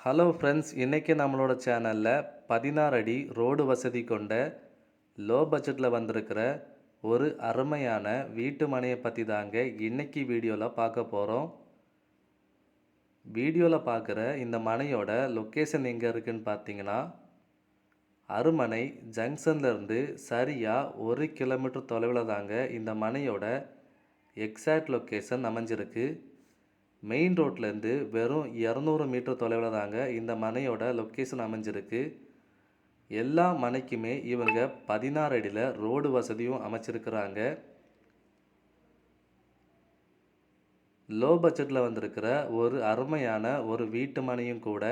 Hello friends இன்றைக்கி நம்மளோட சேனலில் பதினாறு அடி ரோடு வசதி கொண்ட லோ பட்ஜெட்டில் வந்திருக்கிற ஒரு அருமையான வீட்டு மனையை பற்றி தாங்க இன்றைக்கி வீடியோவில் பார்க்க போகிறோம் வீடியோவில் பார்க்குற இந்த மனையோட லொக்கேஷன் எங்கே இருக்குதுன்னு பார்த்தீங்கன்னா அருமனை ஜங்ஷன்லேருந்து சரியாக ஒரு கிலோமீட்டர் தொலைவில் தாங்க இந்த மனையோட எக்ஸாக்ட் லொக்கேஷன் அமைஞ்சிருக்கு. மெயின் ரோட்லேருந்து வெறும் இரநூறு மீட்டர் தொலைவில் தாங்க இந்த மனையோட லொக்கேஷன் அமைஞ்சிருக்கு. எல்லா மனைக்குமே இவங்க பதினாறு அடியில் ரோடு வசதியும் அமைச்சிருக்கிறாங்க. லோ பட்ஜெட்டில் வந்திருக்கிற ஒரு அருமையான ஒரு வீட்டு மனையும் கூட.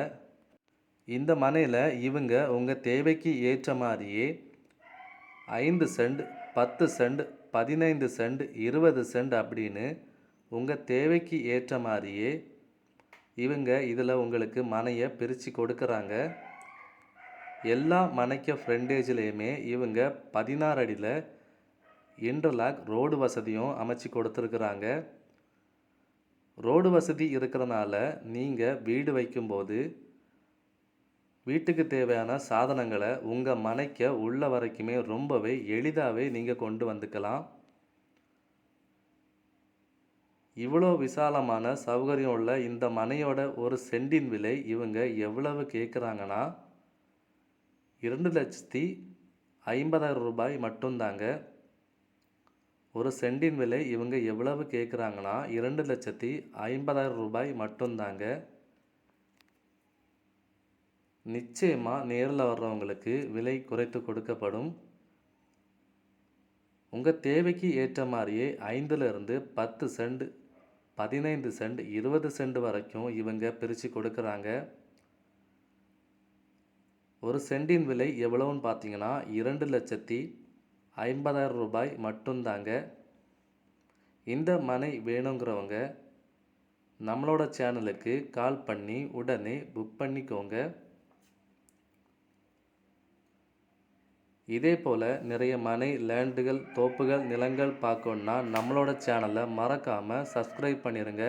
இந்த மனையில் இவங்க உங்கள் தேவைக்கு ஏற்ற மாதிரியே ஐந்து சென்ட் பத்து சென்ட் பதினைந்து சென்ட் இருபது சென்ட் அப்படின்னு உங்கள் தேவைக்கு ஏற்ற மாதிரியே இவங்க இதில் உங்களுக்கு மனையை பிரித்து கொடுக்குறாங்க. எல்லா மனைக்க ஃப்ரெண்டேஜ்லேயுமே இவங்க பதினாறு அடியில் இன்டர்லாக் ரோடு வசதியும் அமைச்சு கொடுத்துருக்குறாங்க. ரோடு வசதி இருக்கிறனால நீங்கள் வீடு வைக்கும்போது வீட்டுக்கு தேவையான சாதனங்களை உங்கள் மனைக்க உள்ள வரைக்குமே ரொம்பவே எளிதாகவே நீங்கள் கொண்டு வந்துக்கலாம். இவ்வளோ விசாலமான சௌகரியம் உள்ள இந்த மனையோட ஒரு சென்டின் விலை இவங்க எவ்வளவு கேட்குறாங்கன்னா இரண்டு லட்சத்தி ஐம்பதாயிரம் ரூபாய் மட்டும்தாங்க. ஒரு சென்டின் விலை இவங்க எவ்வளவு கேட்குறாங்கன்னா இரண்டு லட்சத்தி ஐம்பதாயிரம் ரூபாய் மட்டும்தாங்க. நிச்சயமாக நேரில் வர்றவங்களுக்கு விலை குறைத்து கொடுக்கப்படும். உங்கள் தேவைக்கு ஏற்ற மாதிரியே ஐந்துலேருந்து பத்து சென்ட் பதினைந்து சென்ட் இருபது சென்ட் வரைக்கும் இவங்க பிரித்து கொடுக்குறாங்க. ஒரு சென்டின் விலை எவ்வளோன்னு பார்த்தீங்கன்னா இரண்டு லட்சத்தி ஐம்பதாயிரம் ரூபாய் மட்டும்தாங்க இந்த மனை வேணுங்கிறவங்க நம்மளோட சேனலுக்கு கால் பண்ணி உடனே புக் பண்ணிக்கோங்க. இதே போல் நிறைய மனை லேண்டுகள் தோப்புகள் நிலங்கள் பார்க்கணுன்னா நம்மளோட சேனலை மறக்காமல் சப்ஸ்கிரைப் பண்ணிடுங்க